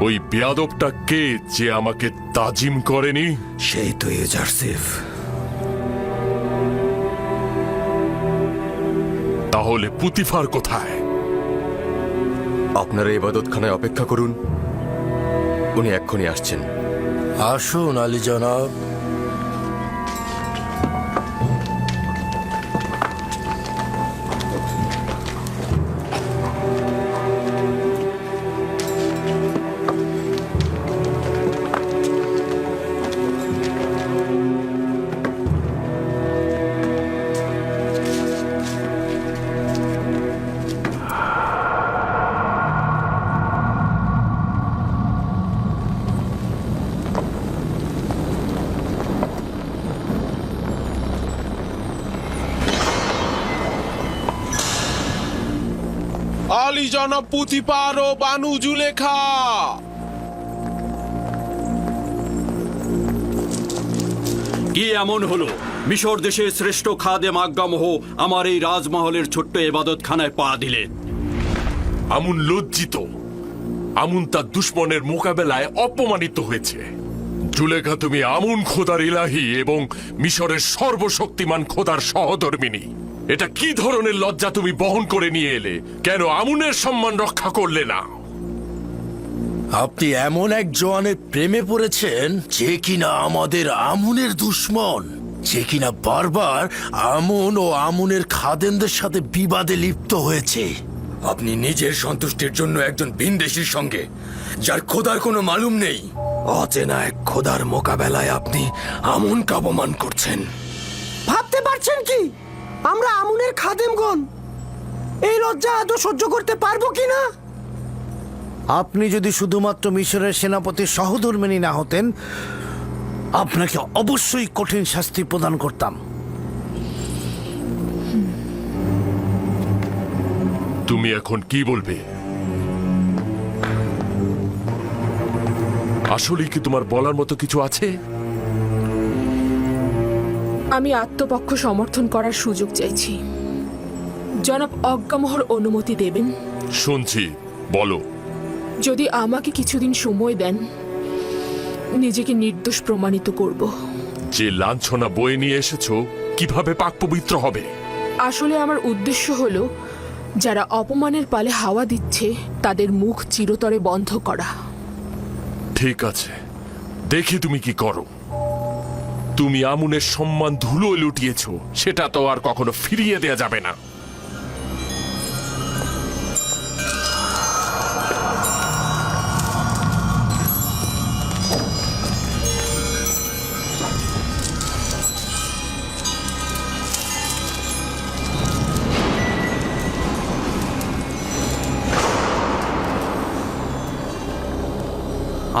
ওই বেয়াদবটা কে যে আমাকে তাজিম করেনি? সেই তো এজারসিফ তাহলে পুতিফার কোথায়? আপনারা ইবাদতখানায় অপেক্ষা করুন। উনি এক্ষুনি আসছেন। আসুন আলী জনাব। জনাব পুথিপার ও বানু জুলেখা কি এমন হলো? মিশর দেশের শ্রেষ্ঠ খাদেম আজ্ঞামহ আমার এই রাজমহলের ছোট্ট এবাদতখানায় পা দিলেন আমুন লজ্জিত। আমুন তার দুশ্মনের মোকাবেলায় অপমানিত হয়েছে। জুলেখা তুমি আমুন খোদার ইলাহি এবং মিশরের সর্বশক্তিমান খোদার সহধর্মিনী। এটা কি ধরনের লজ্জা তুমি বহন করে নিয়ে এলে? কেন আমুনের সম্মান রক্ষা করলে না? আপনি এমন এক জওয়ানের প্রেমে পড়েছেন যে কিনা আমাদের আমুনের দুশ্মন যে কিনা বারবার আমুন ও আমুনের খাদেনদের সাথে বিবাদে লিপ্ত হয়েছে। আপনি নিজের সন্তুষ্টির জন্য একজন ভিনদেশীর সঙ্গে যার খোদার কোনো মালুম নেই। অচেনা এক খোদার মোকাবেলায় আপনি আমুনকে অপমান করছেন। ভাবতে পারছেন কি? আমরা আমুনের খাদেমগণ। এই লজ্জা আদৌ সহ্য করতে পারব কি না আপনি যদি শুধুমাত্র মিশরের সেনাপতির সহধর্মিনী না হতেন আপনাকে অবশ্যই কঠিন শাস্তি প্রদান করতাম। তুমি এখন কি বলবে? আসলে কি তোমার বলার মতো কিছু আছে? আমি আত্মপক্ষ সমর্থন করার সুযোগ চাইছি। জনাব অজ্ঞামহর অনুমতি দেবেন? শুনছি বলো। যদি আমাকে কিছুদিন সময় দেন নিজেকে নির্দোষ প্রমাণিত করব। যে লাঞ্ছনা বয়ে নিয়ে এসেছ কীভাবে পাক পবিত্র হবে? আসলে আমার উদ্দেশ্য হলো যারা অপমানের পালে হাওয়া দিচ্ছে তাদের মুখ চিরতরে বন্ধ করা। ঠিক আছে দেখি তুমি কি করো। তুমি আমুনের সম্মান ধুলো লুটিয়েছ, সেটা তো আর কখনো ফিরিয়ে দেয়া যাবে না।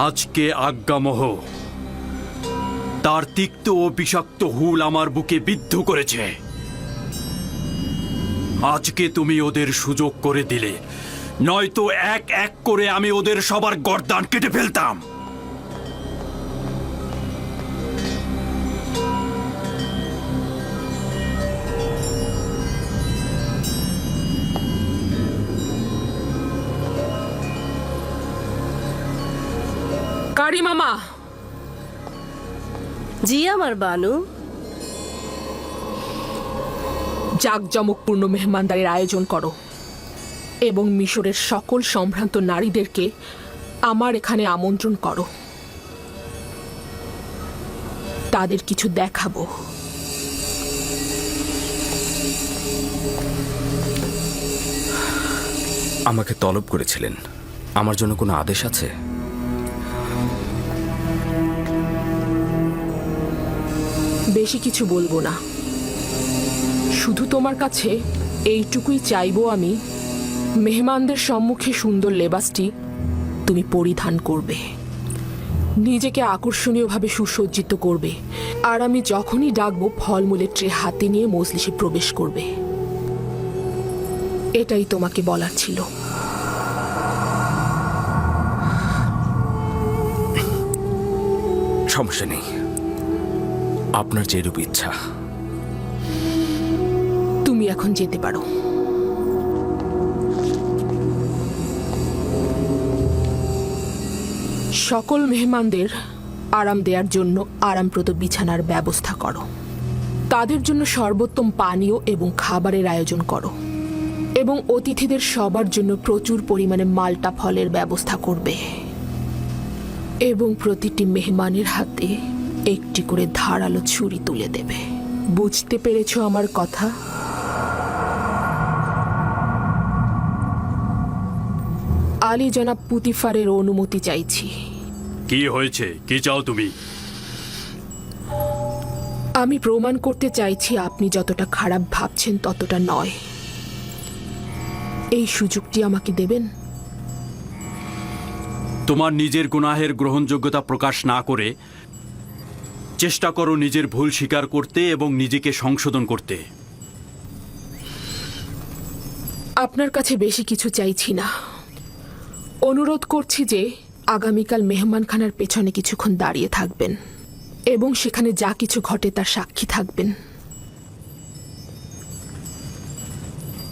আজকে আজ্ঞামহ। তার তিক্ত ও বিষাক্ত হুল আমার বুকে বিদ্ধ করেছে। আজকে তুমি ওদের সুযোগ করে দিলে। নয়তো এক এক করে আমি ওদের সবার গরদান কেটে ফেলতাম। আমার বানু? জাঁকজমকপূর্ণ মেহমানদারির আয়োজন করো এবং মিশরের সকল সম্ভ্রান্ত নারীদেরকে আমার এখানে আমন্ত্রণ করো। তাদের কিছু দেখাবো। আমাকে তলব করেছিলেন। আমার জন্য কোনো আদেশ আছে? বেশি কিছু বলব না। শুধু তোমার কাছে এইটুকুই চাইব আমি, মেহমানদের সম্মুখে সুন্দর লেবাসটি তুমি পরিধান করবে। নিজেকে আকর্ষণীয়ভাবে সুসজ্জিত করবে। আর আমি যখনই ডাকবো, ফলমূলের ট্রে হাতে নিয়ে মজলিসে প্রবেশ করবে। এটাই তোমাকে বলার ছিল। সমস্যা নেই। আপনার যেরূপ ইচ্ছা। তুমি এখন যেতে পারো। সকল মেহমানদের আরাম দেওয়ার জন্য আরামপ্রদ বিছানার ব্যবস্থা করো। তাদের জন্য সর্বোত্তম পানীয় এবং খাবারের আয়োজন করো। এবং অতিথিদের সবার জন্য প্রচুর পরিমাণে মাল্টা ফলের ব্যবস্থা করবে। এবং প্রতিটি মেহমানের হাতে একটি করে ধারালো ছুরি তুলে দেবে। বুঝতে পেরেছ আমার কথা? আলী জনাব পুতিফারের অনুমতি চাইছি। কি হয়েছে? কি চাও তুমি? আমি প্রমাণ করতে চাইছি আপনি যতটা খারাপ ভাবছেন ততটা নয়। এই সুযোগটি আমাকে দেবেন? তোমার নিজের গুনাহের গ্রহণযোগ্যতা প্রকাশ না করে চেষ্টা করো নিজের ভুল স্বীকার করতে এবং নিজেকে সংশোধন করতে। আপনার কাছে বেশি কিছু চাইছি না। অনুরোধ করছি যে আগামীকাল মেহমানখানার পেছনে কিছুক্ষণ দাঁড়িয়ে থাকবেন এবং সেখানে যা কিছু ঘটে তার সাক্ষী থাকবেন।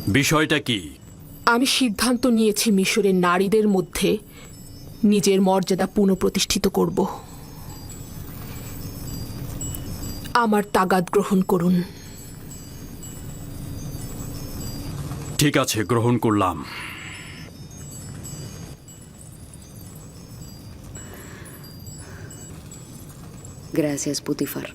বিষয়টা কি? আমি সিদ্ধান্ত নিয়েছি মিশরের নারীদের মধ্যে নিজের মর্যাদা পুনঃপ্রতিষ্ঠিত করব। আমার তাগাদ গ্রহণ করুন ঠিক আছে গ্রহণ করলাম Gracias, Putifar.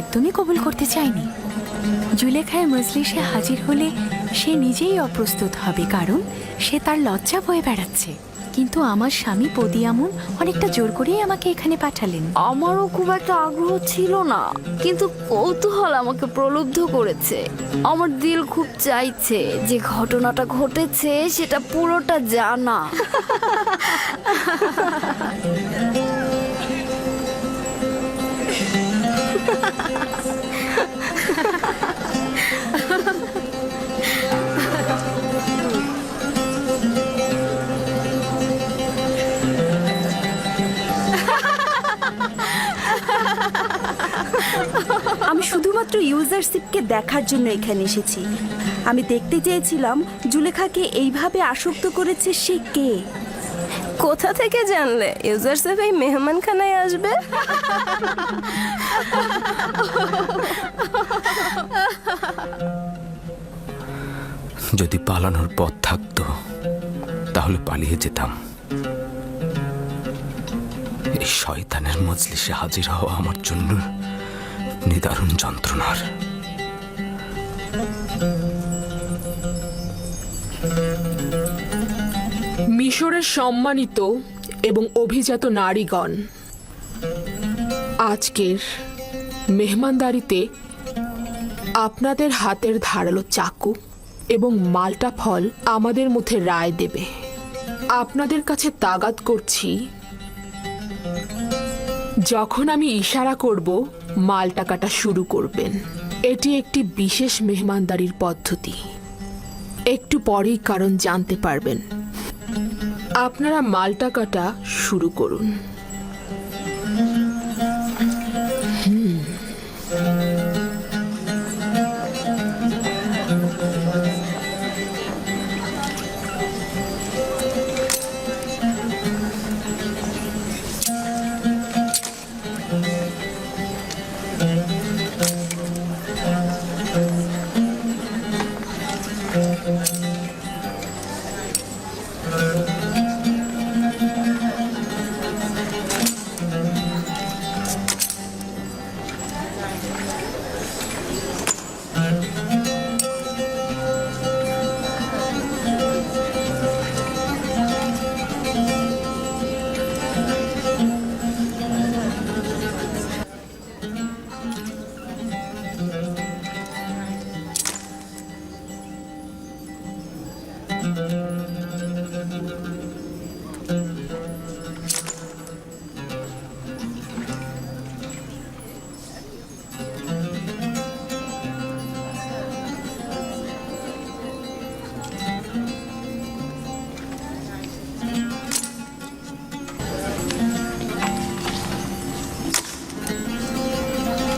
একদমই কবুল করতে চাইনি জুলেখায় মজলিসে হাজির হলে সে নিজেই অপ্রস্তুত হবে কারণ সে তার লজ্জা বয়ে বেড়াচ্ছে। কিন্তু আমার স্বামী পদিয়ামুন অনেকটা জোর করেই আমাকে এখানে পাঠালেন। আমারও খুব একটা আগ্রহ ছিল না কিন্তু কৌতূহল আমাকে প্রলুব্ধ করেছে। আমার দিল খুব চাইছে যে ঘটনাটা ঘটেছে সেটা পুরোটা জানা। আমি শুধুমাত্র ইউজারশিপকে দেখার জন্য এখানে এসেছি। আমি দেখতে চেয়েছিলাম জুলেখাকে এইভাবে আসক্ত করেছে সে কে। কোথা থেকে জানলে? ইউজারসেফ এই মেহমানখানায় আসবে? যদি পালানোর পথ থাকতো, তাহলে পালিয়ে যেতাম। এই শয়তানের মজলিসে হাজির হওয়া আমার জন্য নিদারুণ যন্ত্রণার। মিশরের সম্মানিত এবং অভিজাত নারীগণ, আজকের মেহমানদারিতে আপনাদের হাতের ধারালো চাকু এবং মালটা ফল আমাদের মধ্যে রায় দেবে। আপনাদের কাছে তাগাদ করছি, যখন আমি ইশারা করব মালটা কাটা শুরু করবেন। এটি একটি বিশেষ মেহমানদারির পদ্ধতি। একটু পরেই কারণ জানতে পারবেন। আপনারা মালটা কাটা শুরু করুন।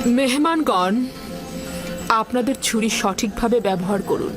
মেহমানগণ আপনাদের ছুরি সঠিকভাবে ব্যবহার করুন।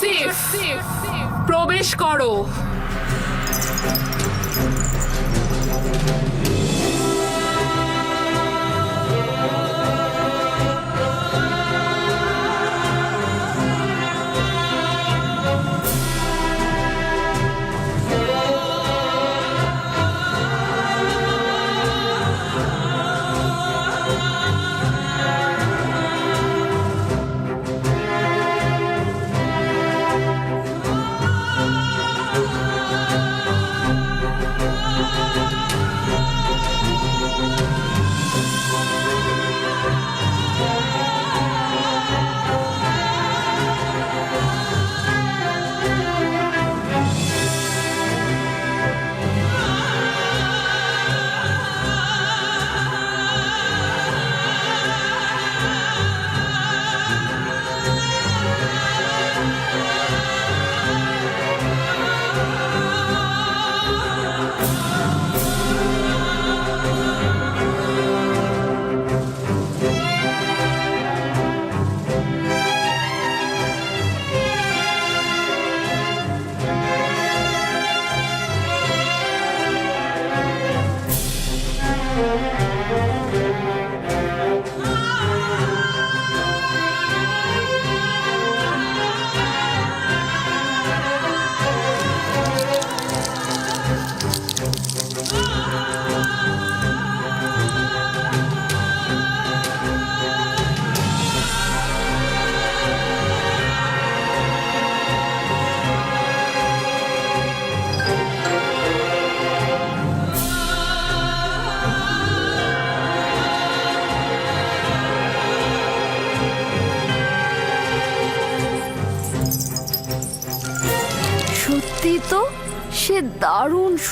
সেফ প্রবেশ করো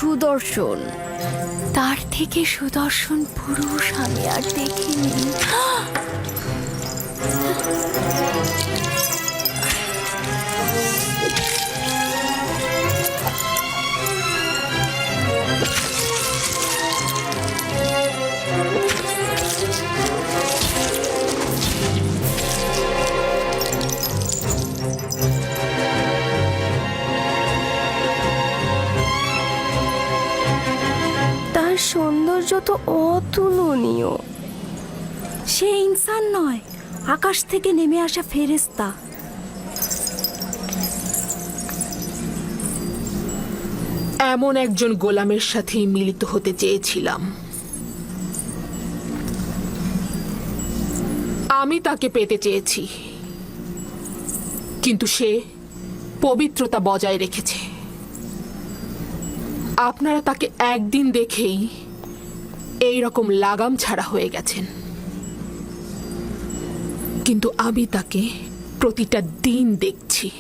সুদর্শন। তার থেকে সুদর্শন পুরুষ আমি আর দেখিনি। তার সৌন্দর্য তো অতুলনীয়। সে ইনসান নয় আকাশ থেকে নেমে আসা ফেরেস্তা এমন একজন গোলামের সাথে মিলিত হতে চেয়েছিলাম। আমি তাকে পেতে চেয়েছি। কিন্তু সে পবিত্রতা বজায় রেখেছে। আপনারা তাকে একদিন দেখেই এই রকম লাগাম ছাড়া হয়ে গেছেন। কিন্তু আমি তাকে প্রতিটা দিন দেখছি।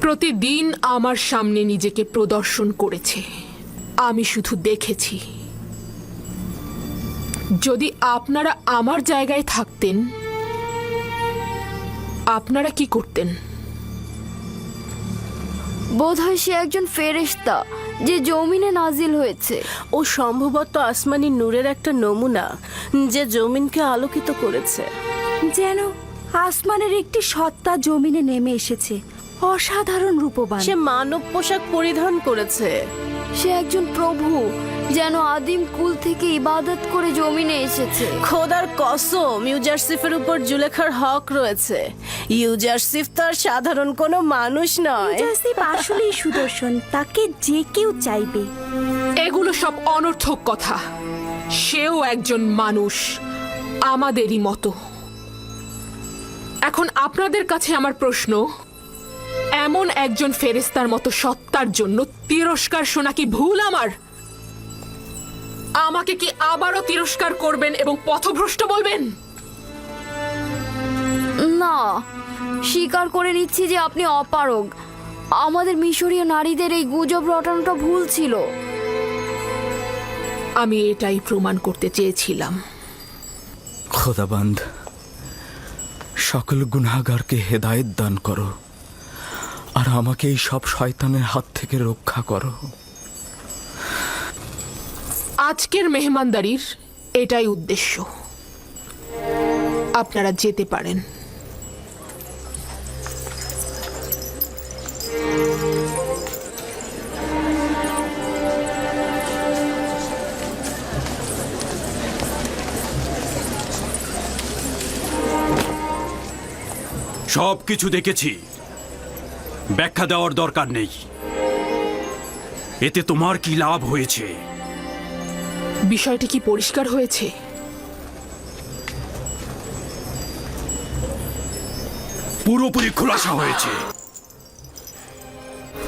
প্রতিদিন আমার সামনে নিজেকে প্রদর্শন করেছে। আমি শুধু দেখেছি। যদি আপনারা আমার জায়গায় থাকতেন, আপনারা কি করতেন? বোধহয় সে একজন ফেরেশতা যে জমিনে নাজিল হয়েছে। ও সম্ভবত আসমানি নূরের একটা নমুনা যে জমিনকে আলোকিত করেছে। যেন আসমানের একটি সত্তা জমিনে নেমে এসেছে অসাধারণ রূপবান। সে মানব পোশাক পরিধান করেছে। সে একজন প্রভু যেন আদিম কুল থেকে ইবাদত করে জমিনে এসেছে। খোদার কসম ইউজারসিফের উপর জুলেখার হক রয়েছে। ইউজারসিফ তার সাধারণ কোনো মানুষ নয়। ইউজারসিফ আসলেই সুদর্শন তাকে যে কেউ চাইবে। এগুলো সব অনর্থক কথা। সেও একজন মানুষ আমাদেরই মতো। এখন আপনাদের কাছে আমার প্রশ্ন এমন একজন ফেরেস্তার মতো সত্তার জন্য তিরস্কার শোনা কি ভুল আমার? আমাকে কি আবারও তিরস্কার করবেন এবং পথভ্রষ্ট বলবেন? না স্বীকার করে নিচ্ছি যে আপনি অপারগ। আমাদের মিশরীয় নারীদের এই গুজব রটানোটা ভুল ছিল। আমি এটাই প্রমাণ করতে চেয়েছিলাম। খোদাবান্ধ সকল গুনাগারকে হেদায়েত দান করো আর আমাকে এই সব শয়তানের হাত থেকে রক্ষা করো। আজকের মেহমানদারির এটাই উদ্দেশ্য। আপনারা যেতে পারেন। সব কিছু দেখেছি। ব্যাখ্যা দেওয়ার দরকার নেই। এতে তোমার কি লাভ হয়েছে? বিষয়টি কি পরিষ্কার হয়েছে? পুরোপুরি খোলাসা হয়েছে।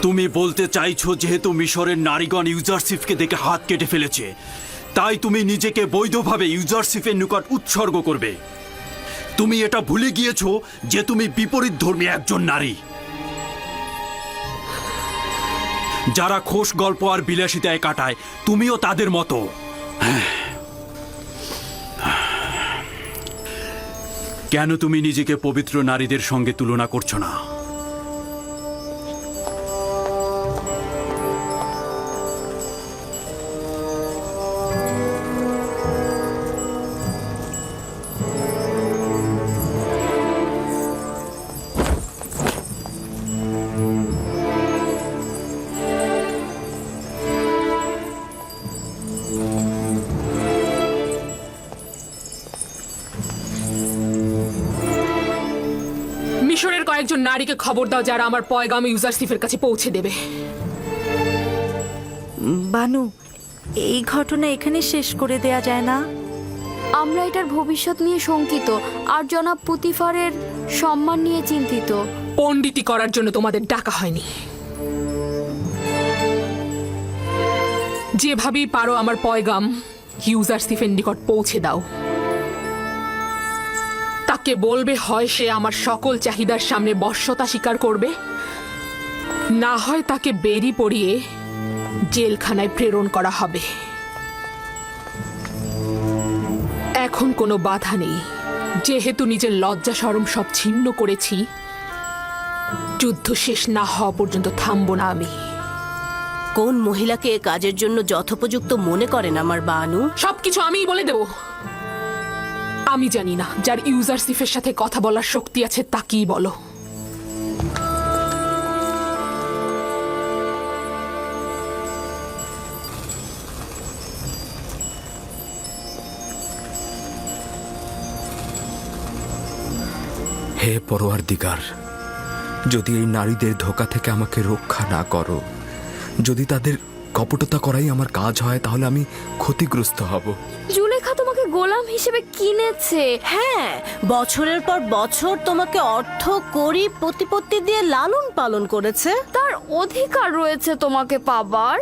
তুমি বলতে চাইছো যেহেতু মিশরের নারীগণ ইউজারশিপকে দেখে হাত কেটে ফেলেছে, তাই তুমি নিজেকে বৈধভাবে ইউজারশিপের নিকট উৎসর্গ করবে। তুমি এটা ভুলে গিয়েছো যে তুমি বিপরীত ধর্মী একজন নারী। যারা খোশ গল্প আর বিলাসিতায় কাটায়, তুমিও তাদের মতো। কেন তুমি নিজেকে পবিত্র নারীদের সঙ্গে তুলনা করছ না? খবর দাও যারা আমার পয়গাম ইউজারসিফের কাছে পৌঁছে দেবে। বানু এই ঘটনা এখানে শেষ করে দেয়া যায় না? আমরা এটার ভবিষ্যৎ নিয়ে শঙ্কিত আর জনাব পুতিফারের সম্মান নিয়ে চিন্তিত। পণ্ডিতি করার জন্য তোমাদের ডাকা হয়নি। যেভাবেই পারো আমার পয়গাম ইউজারসিফের নিকট পৌঁছে দাও। তাকে বলবে হয় সে আমার সকল চাহিদার সামনে বশ্যতা স্বীকার করবে? না হয় তাকে বেরি পড়িয়ে জেলখানায় প্রেরণ করা হবে। এখন কোনো বাধা নেই। যেহেতু নিজের লজ্জা সরম সব ছিন্ন করেছি যুদ্ধ শেষ না হওয়া পর্যন্ত থামবো না আমি। কোন মহিলাকে এ কাজের জন্য যথোপযুক্ত মনে করেন আমার বানু? সবকিছু আমিই বলে দেব। আমি জানি না, যার ইউজারসিফের সাথে কথা বলার শক্তি আছে তাকেই বলো? হে পরোয়ার দিগার যদি এই নারীদের ধোকা থেকে আমাকে রক্ষা না করো, যদি তাদের কপটতা করাই আমার কাজ হয় তাহলে আমি ক্ষতিগ্রস্ত হব। জুলেখা তোমাকে গোলাম হিসেবে কিনেছে। হ্যাঁ বছরের পর বছর তোমাকে অর্থ করি প্রতিপত্তি দিয়ে লালন পালন করেছে। তার অধিকার রয়েছে তোমাকে পাবার।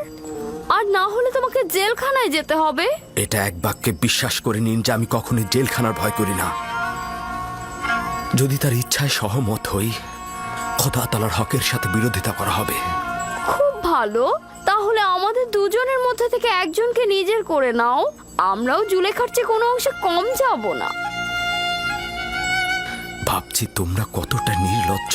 আর না হলে তোমাকে জেলখানায় যেতে হবে। এটা এক বাক্যে বিশ্বাস করে নিন যে আমি কখনোই জেলখানার ভয় করি না। যদি তার ইচ্ছায় সহমত হই খোদা তালার হকের সাথে বিরোধিতা করা হবে। ভালো? তাহলে আমাদের দুজনের মধ্যে থেকে একজনকে নিজের করে নাও। আমরাও জুলেখার চেয়ে কোনো অংশে কম যাব না। ভাবছি তোমরা কতটা নির্লজ্জ।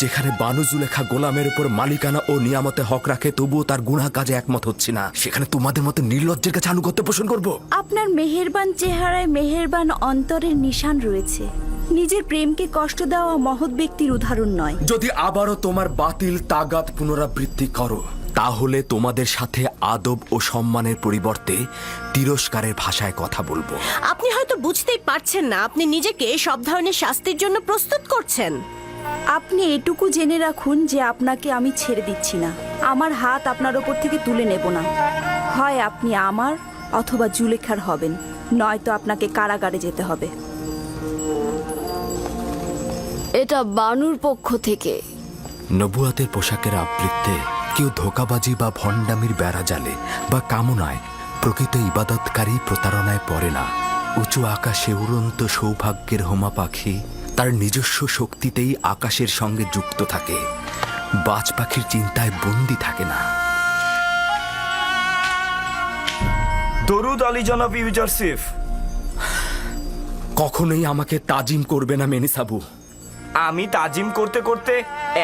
যেখানে বানু জুলেখা গোলামের উপর মালিকানা ও নিয়ামতে হক রাখে তবুও তার গুণা কাজে একমত হচ্ছে না। সেখানে তোমাদের মতো নির্লজ্জের কাছে আনুগত্য পোষণ করব? আপনার মেহেরবান চেহারায় মেহেরবান অন্তরের নিশান রয়েছে। নিজের প্রেমকে কষ্ট দেওয়া মহৎ ব্যক্তির উদাহরণ নয়। যদি আবারও তোমার বাতিল তাগাত পুনরাবৃত্তি করো তাহলে তোমাদের সাথে আদব ও সম্মানের পরিবর্তে তিরস্কারের ভাষায় কথা বলব। আপনি হয়তো বুঝতেই পারছেন না আপনি নিজেকে সব ধরনের শাস্তির জন্য প্রস্তুত করছেন। আপনি এটুকু জেনে রাখুন যে আপনাকে আমি ছেড়ে দিচ্ছি না। আমার হাত আপনার ওপর থেকে তুলে নেব না। হয় আপনি আমার অথবা জুলেখার হবেন নয়তো আপনাকে কারাগারে যেতে হবে। এটা বানুর পক্ষ থেকে। নবুয়াতের পোশাকের আবৃত্তে কেউ ধোকাবাজি বা ভণ্ডামির বেড়া জালে বা কামনায় প্রকৃত ইবাদতকারী প্রতারণায় পড়ে না। উঁচু আকাশে উড়ন্ত সৌভাগ্যের হোমা পাখি তার নিজস্ব শক্তিতেই আকাশের সঙ্গে যুক্ত থাকে। বাজ পাখির চিন্তায় বন্দি থাকে না। দরুদ আলী জনাব ইউজারসিফ কখনোই আমাকে তাজিম করবে না মেনিসাবু। আমি তাজিম করতে করতে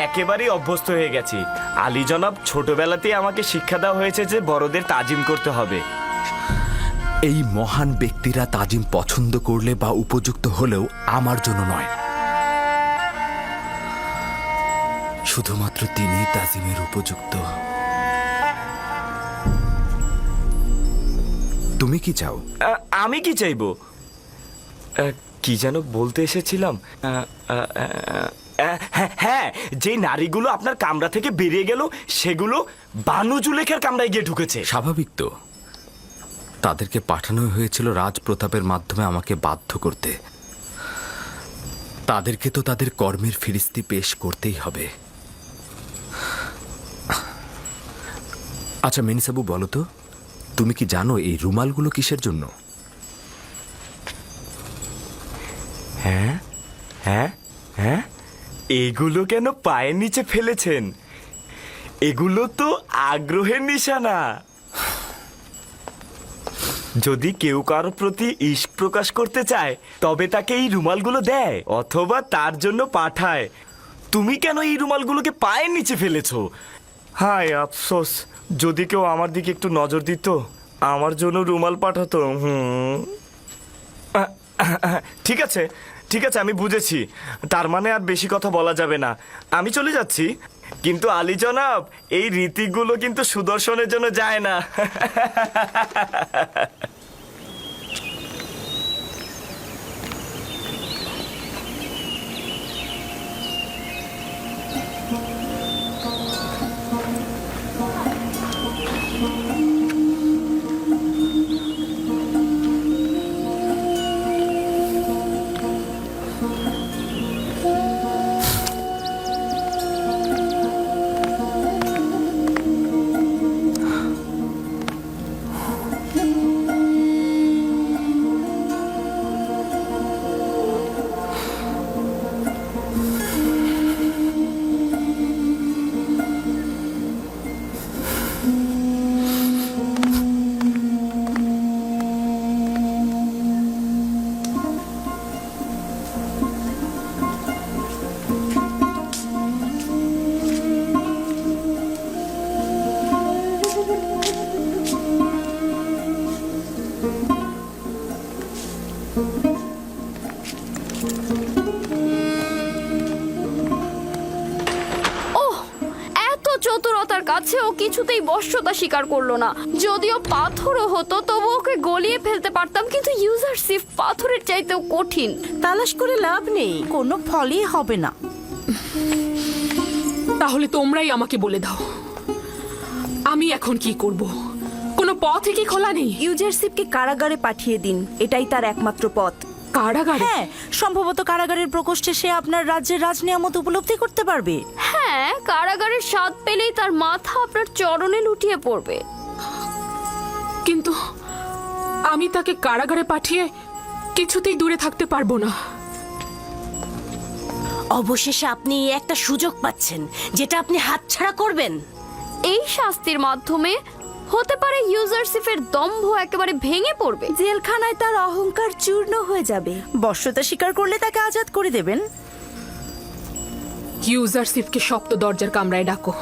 একেবারেই অভ্যস্ত হয়ে গেছি। আলী জনাব ছোটবেলাতেই আমাকে শিক্ষা দেওয়া হয়েছে যে বড়দের তাজিম করতে হবে। এই মহান ব্যক্তিরা তাজিম পছন্দ করলে বা উপযুক্ত হলেও আমার জন্য নয়। শুধুমাত্র তিনি তাজিমের উপযুক্ত। তুমি কি চাও? আমি কি চাইব? কি যেন বলতে এসেছিলাম। হ্যাঁ হ্যাঁ যে নারীগুলো আপনার কামরা থেকে বেরিয়ে গেল, সেগুলো বানু জুলেখার কামরায় গিয়ে ঢুকেছে। স্বাভাবিক তো। তাদেরকে পাঠানো হয়েছিল রাজপ্রতাপের মাধ্যমে আমাকে বাধ্য করতে। তাদেরকে তো তাদের কর্মের ফিরিস্তি পেশ করতেই হবে। আচ্ছা মিনিসাবু, বলো তো, তুমি কি জানো এই রুমালগুলো কিসের জন্য? এগুলো কেন পায়ের নিচে ফেলেছেন? এগুলো তো আগ্রহের নিশানা। যদি কেউ কারও প্রতি ইস্ক প্রকাশ করতে চায়, তবে তাকে এই রুমালগুলো দেয়, অথবা তার জন্য পাঠায়। তুমি কেন এই রুমালগুলোকে পায়ের নিচে ফেলেছো? হায় আফসোস, যদি কেউ আমার দিকে একটু নজর দিত, আমার জন্য রুমাল পাঠাতো, হুম। ঠিক আছে ঠিক আছে, আমি বুঝেছি। তার মানে আর বেশি কথা বলা যাবে না। আমি চলে যাচ্ছি। কিন্তু আলী জনাব, এই রীতিগুলো কিন্তু সুদর্শনের জন্য যায় না। কিছুতেই স্বীকার করল না। যদিও পাথরও হতো তবু ওকে গলিয়ে ফেলতে পারতাম কিন্তু ইউজারশিপ পাথরের চাইতেও কঠিন। তালাশ করে লাভ নেই কোনো ফলই হবে না। তাহলে তোমরাই আমাকে বলে দাও আমি এখন কি করব? কোনো পথ কি খোলা নেই? ইউজারশিপকে কারাগারে পাঠিয়ে দিন এটাই তার একমাত্র পথ। কারাগারে? হ্যাঁ সম্ভবত কারাগারের প্রকোষ্ঠে সে আপনার রাজ্যের রাজনিয়ামত উপলব্ধি করতে পারবে। হ্যাঁ কারাগারের স্বাদ পেলেই তার মাথা আপনার চরণে লুটিয়ে পড়বে। কিন্তু আমি তাকে কারাগারে পাঠিয়ে কিছুতেই দূরে থাকতে পারব না। অবশেষে আপনি একটা সুযোগ পাচ্ছেন যেটা আপনি হাতছাড়া করবেন। এই শাস্তির মাধ্যমে হতে পারে ইউজারশিপের দম্ভ একেবারে ভেঙে পড়বে। জেলখানায় তার অহংকার চূর্ণ হয়ে যাবে। বর্ষতা স্বীকার করলে তাকে আজাদ করে দেবেন। ইউজারশিপকে সপ্ত দরজার কামরায় ডাকো।